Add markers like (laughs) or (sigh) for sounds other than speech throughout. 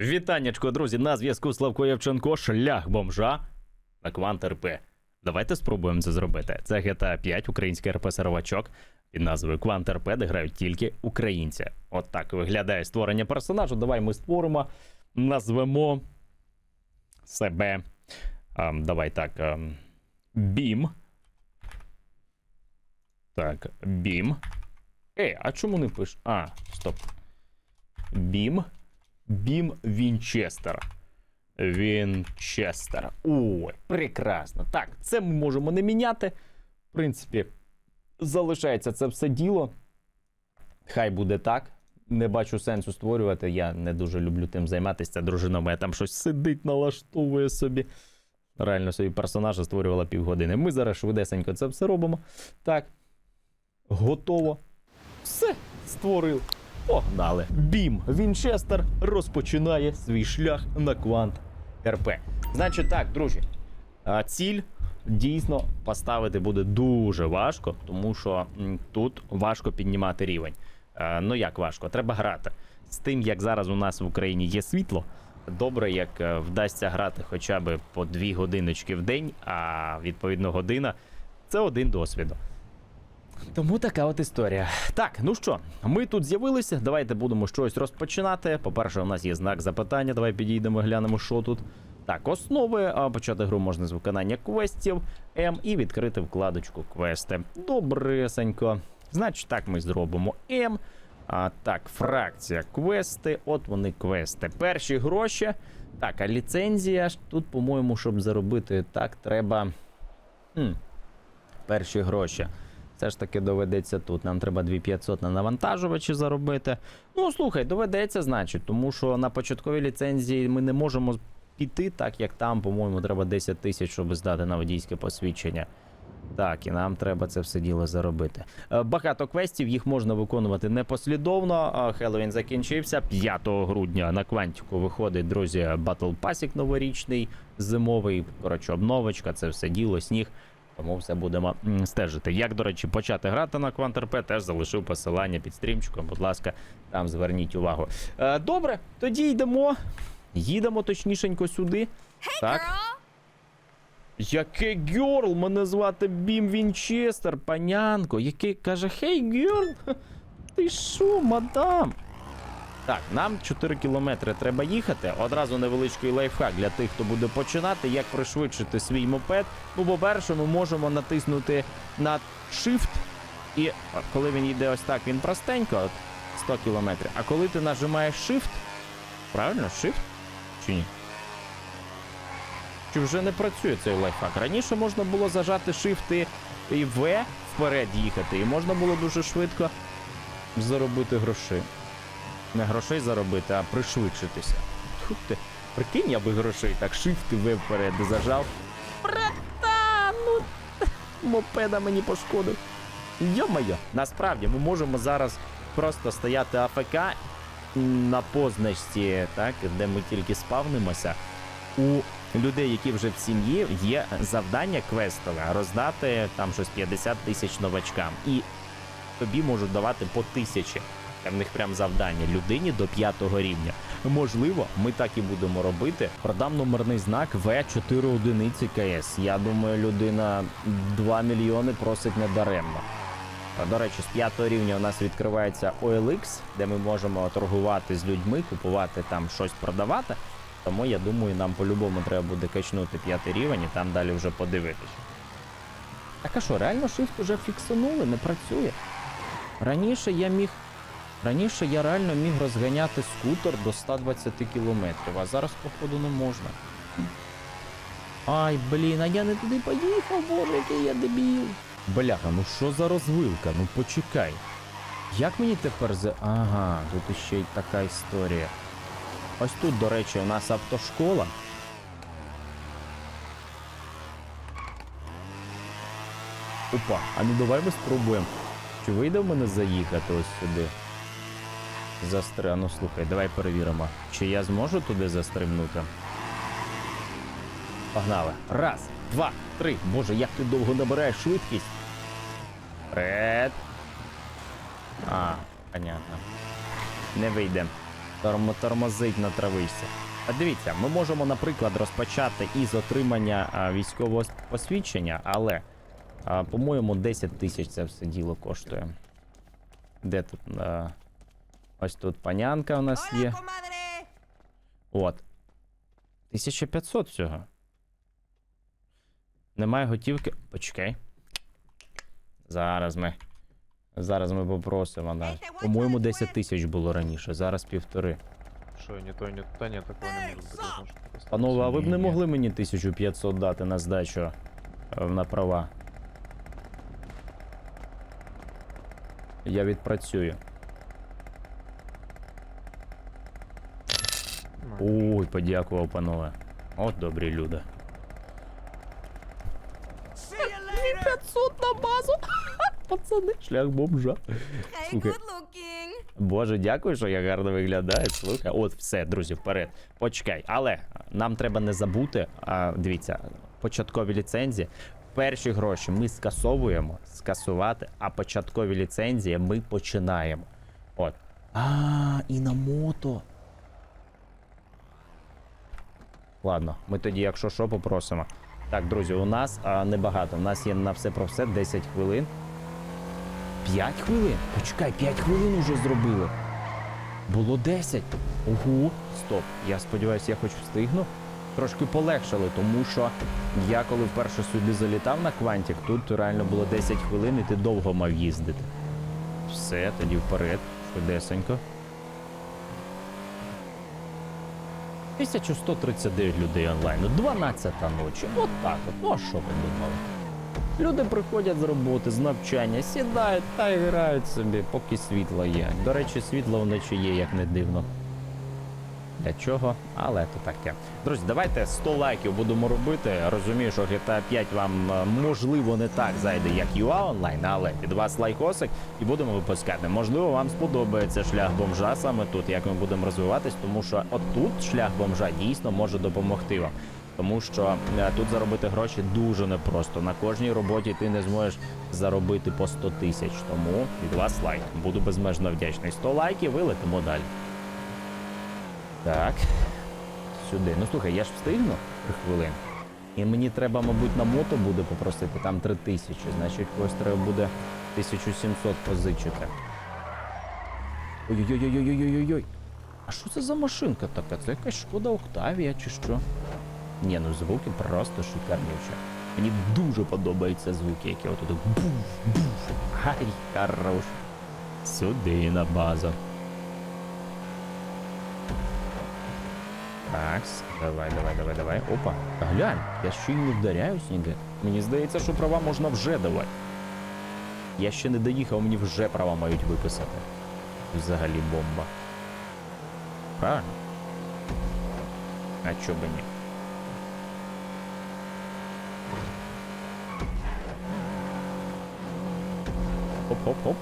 Вітаннячко, друзі, на зв'язку Славко Євченко, шлях бомжа на Квант РП. Давайте спробуємо це зробити. Це GTA 5, український РП-сервачок під назвою Квант РП, де грають тільки українці. От так виглядає створення персонажу. Давай ми створимо, назвемо себе. ем, давай так. ем, Бім. Так, Бім. Ей, а чому не пиш? А, стоп. Бім. Бім Вінчестер. Вінчестер. Ой, прекрасно. Так, це ми можемо не міняти. В принципі, залишається це все діло. Хай буде так. Не бачу сенсу створювати. Я не дуже люблю тим займатися. Дружина моя там щось сидить, налаштовує собі. Реально собі персонажа створювала півгодини. Ми зараз швидесенько це все робимо. Так. Готово. Все, створив. Погнали. Бім Вінчестер розпочинає свій шлях на квант РП. Значить так, друзі. Ціль дійсно поставити буде дуже важко, тому що тут важко піднімати рівень. Ну як важко? Треба грати. З тим, як зараз у нас в Україні є світло, добре, як е, вдасться грати хоча б по дві годиночки в день, а відповідно година це один досвід. Тому така от історія. Так, ну що, ми тут з'явилися. Давайте будемо щось розпочинати. По-перше, у нас є знак запитання. Давай підійдемо, глянемо, що тут. Так, основи. Почати гру можна з виконання квестів М і відкрити вкладочку квести. Добресенько. Значить, так ми зробимо М. А так, фракція квести. От вони квести. Перші гроші. Так, а ліцензія ж тут, по-моєму, щоб заробити так, треба. Хм, перші гроші. Все ж таки доведеться тут. Нам треба 2500 на навантажувачі заробити. Ну, слухай, доведеться, значить, тому що на початковій ліцензії ми не можемо піти, так як там, по-моєму, треба 10 тисяч, щоб здати на водійське посвідчення. Так, і нам треба це все діло заробити. Е, Багато квестів, їх можна виконувати непослідовно. А Хеллоуін закінчився 5 грудня. На квантіку виходить, друзі, Battle Pass новорічний, зимовий. Коротше, обновочка, це все діло, сніг. Тому все будемо стежити. Як, до речі, почати грати на QuantRP, теж залишив посилання під стрімчиком. Будь ласка, там зверніть увагу. Е, добре, тоді йдемо. Їдемо точнішенько сюди. так. Яке гьорл? Мене звати Бім Вінчестер, панянко. Який каже: Хей, гьорл! Ха, (laughs) Ти що, мадам? Так, нам 4 кілометри треба їхати. Одразу невеличкий лайфхак для тих, хто буде починати, як пришвидшити свій мопед. Ну, по-перше, ми можемо натиснути на Shift, і коли він йде ось так, він простенько, от 100 кілометрів. А коли ти нажимаєш Shift, правильно, Shift? Чи ні? Чи вже не працює цей лайфхак? Раніше можна було зажати Shift і- V вперед їхати, і можна було дуже швидко заробити грошей. Не грошей заробити, а пришвидшитися. Тут ти, прикинь, я би грошей так і вперед зажав. Братан, ну (laughs) мопеда мені пошкодив. Йо-моє, насправді ми можемо зараз просто стояти АФК на позначці, так, де ми тільки спавнимося. У людей, які вже в сім'ї, є завдання квестове роздати там щось 50 тисяч новачкам. І тобі можуть давати по тисячі. В них прям завдання людині до п'ятого рівня. Можливо, ми так і будемо робити. Продам номерний знак В4 одиниці КС. Я думаю, людина 2 мільйони просить недаремно. До речі, з п'ятого рівня у нас відкривається OLX, де ми можемо торгувати з людьми, купувати там щось продавати. Тому я думаю, нам по-любому треба буде качнути п'ятий рівень і там далі вже подивитися. Так а що, реально shift уже фіксанули, не працює. Раніше я міг. Раніше я реально міг розганяти скутер до 120 кілометрів, а зараз, походу, не можна. Ай, блін, а я не туди поїхав, боже, який я дебіл. Бляха, ну що за розвилка? Ну почекай. Як мені тепер за. Ага, тут ще й така історія. Ось тут, до речі, у нас автошкола. Опа, а ну давай ми спробуємо. Чи вийде в мене заїхати ось сюди? Застри... Ну слухай, давай перевіримо. Чи я зможу туди застрибнути? Погнали. Раз, два, три. Боже, як ти довго набираєш швидкість? Вперед. А, понятно. Не вийде. Торм, тормозить на травичці. А дивіться, ми можемо, наприклад, розпочати із отримання а, військового посвідчення, але, по-моєму, 10 тисяч це все діло коштує. Де тут? А, ось тут панянка у нас є. От. 1500 всього. Немає готівки. Почекай. Зараз ми. Зараз ми попросимо. Да. По-моєму, 10 тисяч було раніше, зараз півтори. Что, не то, не то, да нет, такого не просто Панове, а ви б не могли мені 1500 дати на здачу е, на права? Я відпрацюю. Ой, подякував, панове. От добрі люди. See you later! 500 на базу! (laughs) Пацани, шлях бомжа. Слухай. Боже, дякую, що я гарно виглядаю. Слухай, от все, друзі, вперед. Почекай. Але нам треба не забути. А, дивіться, початкові ліцензії. Перші гроші ми скасовуємо, скасувати, а початкові ліцензії ми починаємо. От. А, і на мото. Ладно, ми тоді, якщо що, попросимо. Так, друзі, у нас а, небагато. У нас є на все про все 10 хвилин. 5 хвилин? Почекай, 5 хвилин уже зробили. Було 10. Ого, стоп. Я сподіваюся, я хоч встигну. Трошки полегшили, тому що я коли вперше сюди залітав на квантік, тут реально було 10 хвилин і ти довго мав їздити. Все, тоді вперед, швидесенько. 1139 людей онлайн, ну 12 ночі. От так от. Ну а що ви думали? Люди приходять з роботи, з навчання, сідають та грають собі, поки світло є. До речі, світло вночі є, як не дивно. Для чого? Але то таке. Друзі, давайте 100 лайків будемо робити. Розумію, що GTA 5 вам е, можливо не так зайде, як UA онлайн, але від вас лайкосик і будемо випускати. Можливо, вам сподобається шлях бомжа саме тут, як ми будемо розвиватись, тому що отут шлях бомжа дійсно може допомогти вам. Тому що е, тут заробити гроші дуже непросто. На кожній роботі ти не зможеш заробити по 100 тисяч. Тому від вас лайк. Буду безмежно вдячний. 100 лайків і летимо далі. Так. Сюди. Ну слухай, я ж встигну три хвилин. І мені треба, мабуть, на мото буде попросити, там три тисячі. Значить, когось треба буде 1700 позичити. Ой-ой-ой-ой-ой-ой-ой. А що це за машинка така? Це якась шкода Октавія чи що? Ні, ну звуки просто шикарнючі. Мені дуже подобаються звуки, які отут буф, буф. Ай, хорош. Сюди на базу. Так, давай, давай, давай, давай. Опа, глянь, я ще й не вдаряюсь ніде. Мені здається, що права можна вже давати. Я ще не доїхав, мені вже права мають виписати. Взагалі бомба. Правильно? А чо би ні? Хоп-хоп-хоп.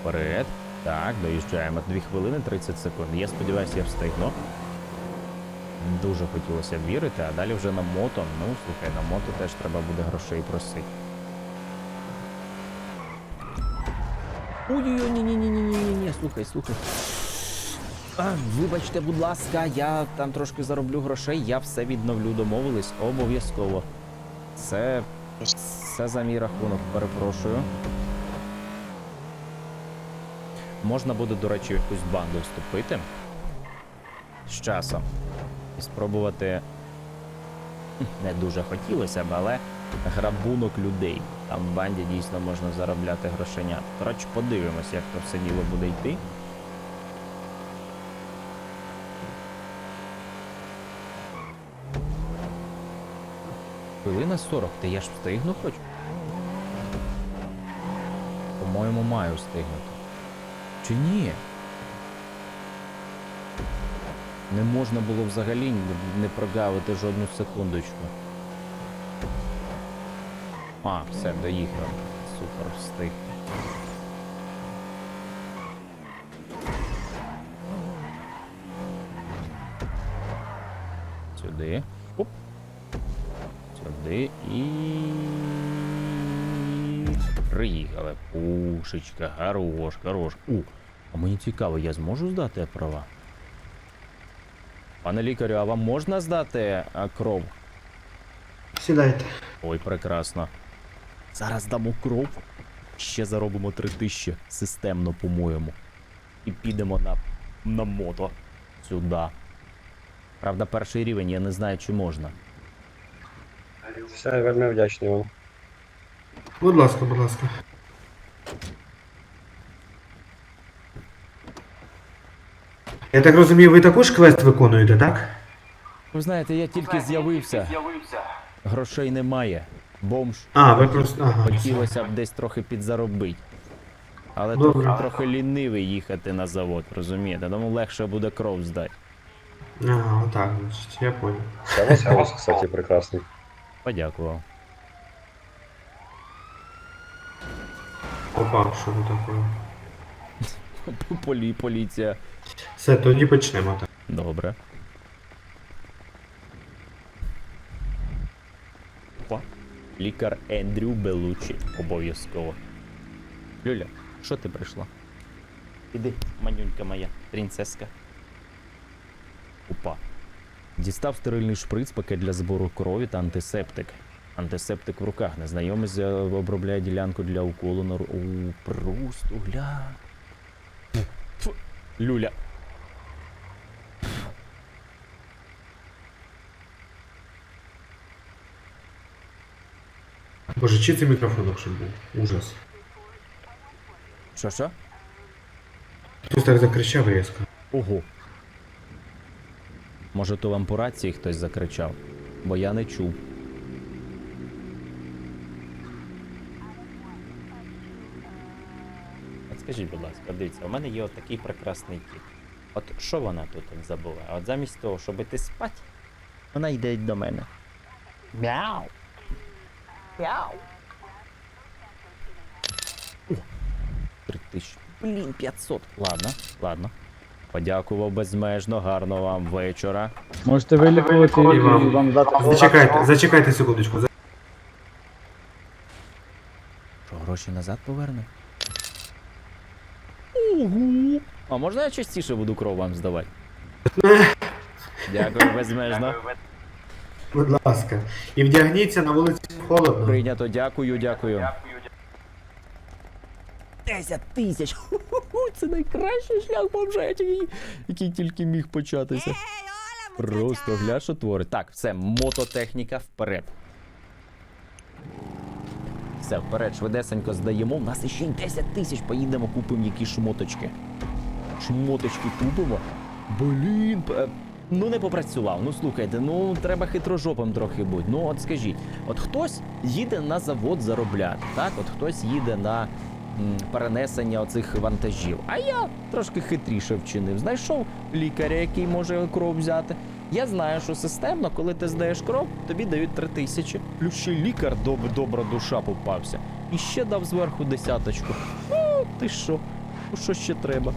Вперед. Так, доїжджаємо. 2 хвилини 30 секунд. Я сподіваюся, я встигну. Дуже хотілося вірити, а далі вже на мото. Ну, слухай, на мото теж треба буде грошей просити. Ой-ой-ой, ні-ні-ні-ні-ні-ні, слухай, слухай. А, вибачте, будь ласка, я там трошки зароблю грошей, я все відновлю, домовились, обов'язково. Це. Це за мій рахунок, перепрошую. Можна буде, до речі, якусь банду вступити з часом спробувати. Не дуже хотілося б, але грабунок людей. Там в банді дійсно можна заробляти грошенят. Коротше, подивимось, як то все діло буде йти. Хвилина 40, та я ж встигну хоч? По-моєму, маю встигнути. Чи ні? Не можна було взагалі не- прогавити жодну секундочку. А, все, доїхав. Супер, встиг. Сюди. Оп. Сюди і. Приїхали. Пушечка, хорош, хорош. У, а мені цікаво, я зможу здати права? Пане лікарю, а вам можна здати а, кров? Сідайте. Ой, прекрасно. Зараз дамо кров. Ще заробимо три тисячі системно, по-моєму. І підемо на, на мото сюди. Правда, перший рівень, я не знаю, чи можна. Все, вельми вдячний вам. Будь ласка, будь ласка. Я так розумію, ви також квест виконуєте, так? Ви знаєте, я тільки з'явився. Грошей немає. Бомж. А, ви просто. Ага. Хотілося б десь трохи підзаробити. Але Добре. трохи, трохи лінивий їхати на завод, розумієте? Тому легше буде кров здати. Ага, отак, значить, я понял. Це у голос, кстати, прекрасний. Подякував. Опа, що тут таке? Полі, поліція. Все, тоді почнемо. Добре. Опа. Лікар Ендрю Белучі. Обов'язково. Люля, що ти прийшла? Іди, манюнька моя, принцеска. Опа. Дістав стерильний шприц, пакет для збору крові та антисептик. Антисептик в руках. Незнайомець обробляє ділянку для уколу на ру. О, просто гля. Фу. Люля, Боже, чи це мікрофон, щоб був? Ужас. що що? Хтось так закричав різко. Ого. Може, то вам по рації хтось закричав, бо я не чув. От скажіть, будь ласка, дивіться, у мене є от такий прекрасний кіт. От що вона тут забуває? От замість того, щоб іти спати, вона йде до мене. Мяу. Мяу. О, три тисячі. Блін, 500. Ладно, ладно. Подякував безмежно, гарного вам вечора. Можете вилікувати І вам. вам дати. Зачекайте, зачекайте секундочку. Що, гроші назад поверне? Ого! А можна я частіше буду кров вам здавати? Дякую, безмежно. Будь ласка. І вдягніться на вулиці холодно. Прийнято, дякую, дякую. 10 тисяч! Ху-ху-ху, Це найкращий шлях бомжа, який, який тільки міг початися. Просто гля, що творить. Так, все, мототехніка вперед. Все, вперед, швидесенько здаємо. У нас ще й 10 тисяч. Поїдемо, купимо якісь шмоточки. Шмоточки купимо. Блін, ну не попрацював. Ну слухайте, ну треба хитрожопим трохи бути. Ну от скажіть, от хтось їде на завод заробляти, так? От хтось їде на м, перенесення оцих вантажів. А я трошки хитріше вчинив. Знайшов лікаря, який може кров взяти. Я знаю, що системно, коли ти здаєш кров, тобі дають три тисячі. Плюс ще лікар доб, добра душа попався. І ще дав зверху десяточку. Ну, ти що? Ну що ще треба?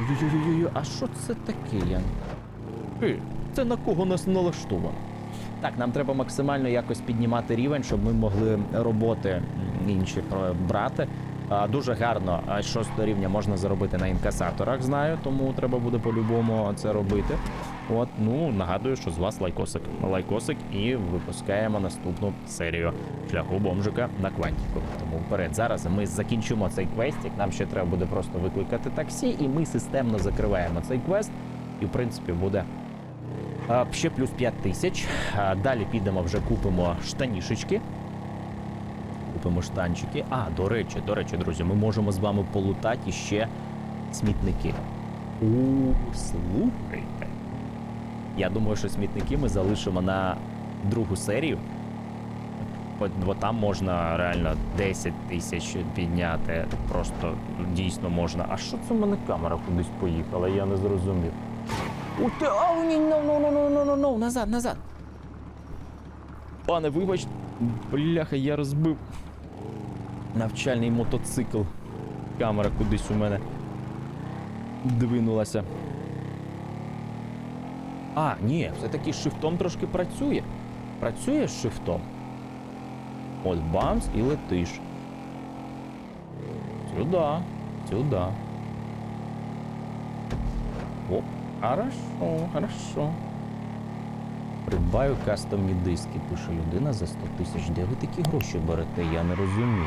Йо-йо-йо, а що це таке, Ян? Е, це на кого нас налаштовано? Так, нам треба максимально якось піднімати рівень, щоб ми могли роботи інші брати. А, дуже гарно шостого рівня можна заробити на інкасаторах, знаю, тому треба буде по-любому це робити. От, ну нагадую, що з вас лайкосик. Лайкосик і випускаємо наступну серію шляху бомжика на квантіку. Тому вперед. Зараз ми закінчимо цей квестик. Нам ще треба буде просто викликати таксі, і ми системно закриваємо цей квест. І в принципі буде а, ще плюс 5 тисяч. А, Далі підемо вже купимо штанішечки. Купимо штанчики. А, до речі, до речі, друзі, ми можемо з вами полутати ще смітники. У, слухайте. Я думаю, що смітники ми залишимо на другу серію. Бо, там можна реально 10 тисяч підняти. Просто дійсно можна. А що це в мене камера кудись поїхала? Я не зрозумів. У те, ау, ні, ну, ну, ну, ну, ну, ну, ну, назад, назад. Пане, вибач, бляха, я розбив навчальний мотоцикл. Камера кудись у мене двинулася. А, ні, все-таки шифтом трошки працює. Працює з шифтом. От бамс і летиш. Сюда, сюда. Оп, Хорошо, хорошо. Придбаю кастомні диски, пише людина за 100 тисяч. Де ви такі гроші берете? Я не розумію.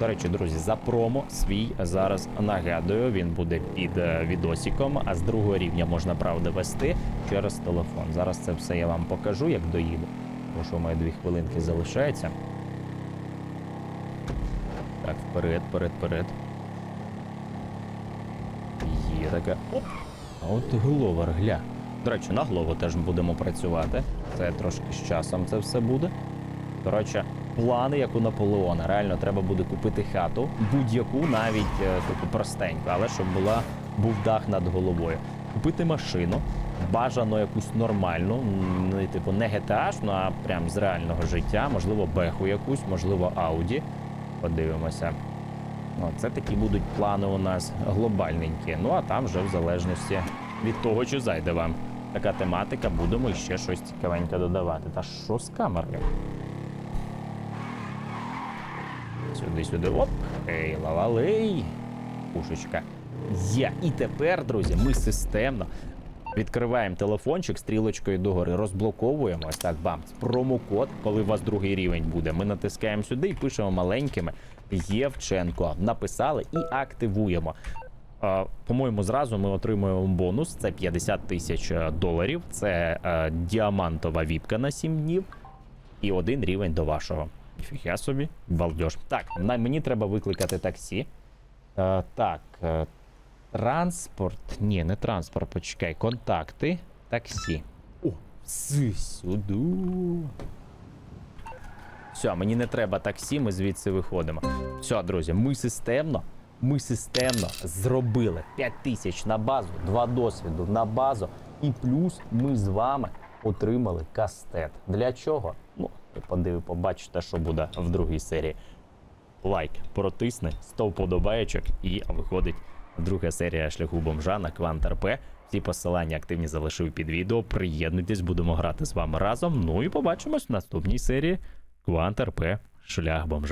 До речі, друзі, за промо свій зараз нагадую, він буде під е, відосиком, а з другого рівня можна правда вести через телефон. Зараз це все я вам покажу, як доїду. Тому що у мене дві хвилинки залишається. Так, вперед, вперед, вперед. Є така. Оп! А от Гловер, гля. До речі, на голову теж будемо працювати. Це трошки з часом це все буде. Коротше, плани, як у Наполеона. Реально треба буде купити хату, будь-яку, навіть е, таку простеньку, але щоб була був дах над головою. Купити машину, бажано якусь нормальну, не типу не GTA, а прям з реального життя, можливо, беху якусь, можливо, Ауді. Подивимося. Ну, це такі будуть плани у нас глобальненькі. Ну а там вже в залежності від того, чи зайде вам така тематика, будемо ще щось цікавеньке додавати. Та що з камерою? Сюди, сюди. Оп! Ей, лавалей. Пушечка. Є. І тепер, друзі, ми системно відкриваємо телефончик стрілочкою догори, розблоковуємо ось так бамц. Промокод, коли у вас другий рівень буде. Ми натискаємо сюди і пишемо маленькими Євченко. Написали і активуємо. По-моєму, зразу ми отримуємо бонус. Це 50 тисяч е, доларів. Це е, діамантова віпка на 7 днів і один рівень до вашого. Ніфіга собі, балдеж. Так, на, мені треба викликати таксі. Е, так, е, транспорт. Ні, не транспорт, почекай. Контакти. Таксі. О, си, сюди. Все, мені не треба таксі, ми звідси виходимо. Все, друзі, ми системно, ми системно зробили 5 тисяч на базу, 2 досвіду на базу, і плюс ми з вами отримали кастет. Для чого? Ви побачите, що буде в другій серії. Лайк протисни, 100 вподобаєчок і виходить друга серія шляху бомжа на Квант РП. Всі посилання активні залишив під відео. Приєднуйтесь, будемо грати з вами разом. Ну і побачимось в наступній серії Квант РП Шлях бомжа.